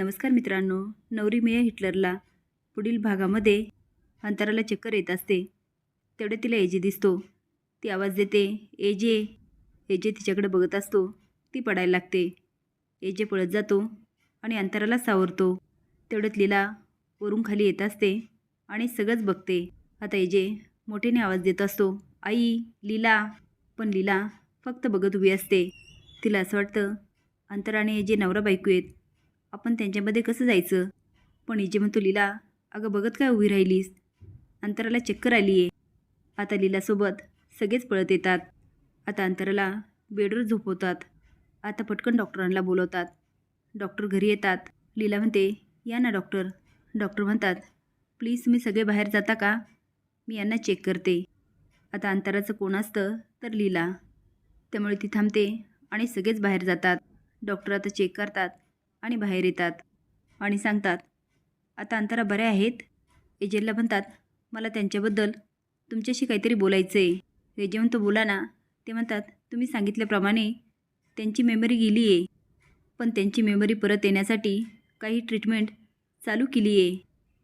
नमस्कार मित्रांनो. नवरी मिया हिटलरला पुढील भागामध्ये अंतराला चक्कर येत असते. तेवढे तिला एजे दिसतो. ती आवाज देते एजे एजे तिच्याकडे बघत असतो. ती पडायला लागते. एजे पळत जातो आणि अंतराला सावरतो. तेवढ्यात लीला वरून खाली येत असते आणि सगळंच बघते. आता एजे मोठेने आवाज देत असतो आई लीला. पण लीला फक्त बघत उभी असते. तिला असं वाटतं अंतराने आणि एजे नवरा बायको आहेत. आपण त्यांच्यामध्ये कसं जायचं? पण इजे म्हणतो लीला अगं बघत काय उभी राहिलीस? अंतराला चक्कर आली आहे आता लीलासोबत सगळेच पळत येतात. आता अंतराला बेडवर झोपवतात. आता पटकन डॉक्टरांना बोलवतात. डॉक्टर घरी येतात. लीला म्हणते या ना डॉक्टर. डॉक्टर म्हणतात प्लीज तुम्ही सगळे बाहेर जाता का? मी यांना चेक करते. आता अंतराचं कोण असतं? तर लीला. त्यामुळे ती थांबते आणि सगळेच बाहेर जातात. डॉक्टर आता चेक करतात. आणि बाहेर येतात आणि सांगतात आता अंतरा बऱ्या आहेत. एजेलला म्हणतात मला त्यांच्याबद्दल तुमच्याशी काहीतरी बोलायचं आहे रेजेवून तो बोला ना. ते म्हणतात तुम्ही सांगितल्याप्रमाणे त्यांची मेमरी गेली आहे पण त्यांची मेमरी परत येण्यासाठी काही ट्रीटमेंट चालू केली आहे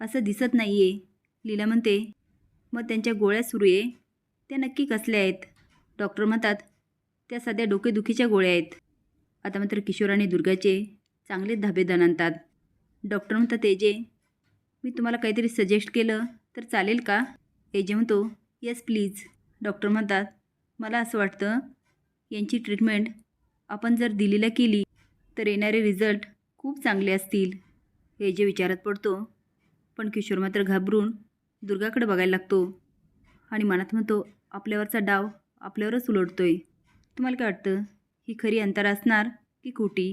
असं दिसत नाही आहे लीला म्हणते. मग त्यांच्या गोळ्या सुरू आहे? त्या नक्की कसल्या आहेत? डॉक्टर म्हणतात त्या साध्या डोकेदुखीच्या गोळ्या आहेत. आता मात्र किशोर आणि दुर्गाचे चांगले धाबेदान आणतात डॉक्टर म्हणतात एजे मी तुम्हाला काहीतरी सजेस्ट केलं तर चालेल का? एजे म्हणतो येस प्लीज डॉक्टर म्हणतात मला असं वाटतं यांची ट्रीटमेंट आपण जर दिलेला केली तर येणारे रिझल्ट खूप चांगले असतील. एजे विचारात पडतो पण किशोर मात्र घाबरून दुर्गाकडे बघायला लागतो आणि मनात म्हणतो आपल्यावरचा डाव आपल्यावरच उलटतोय. तुम्हाला काय वाटतं ही खरी अंतर असणार की खोटी?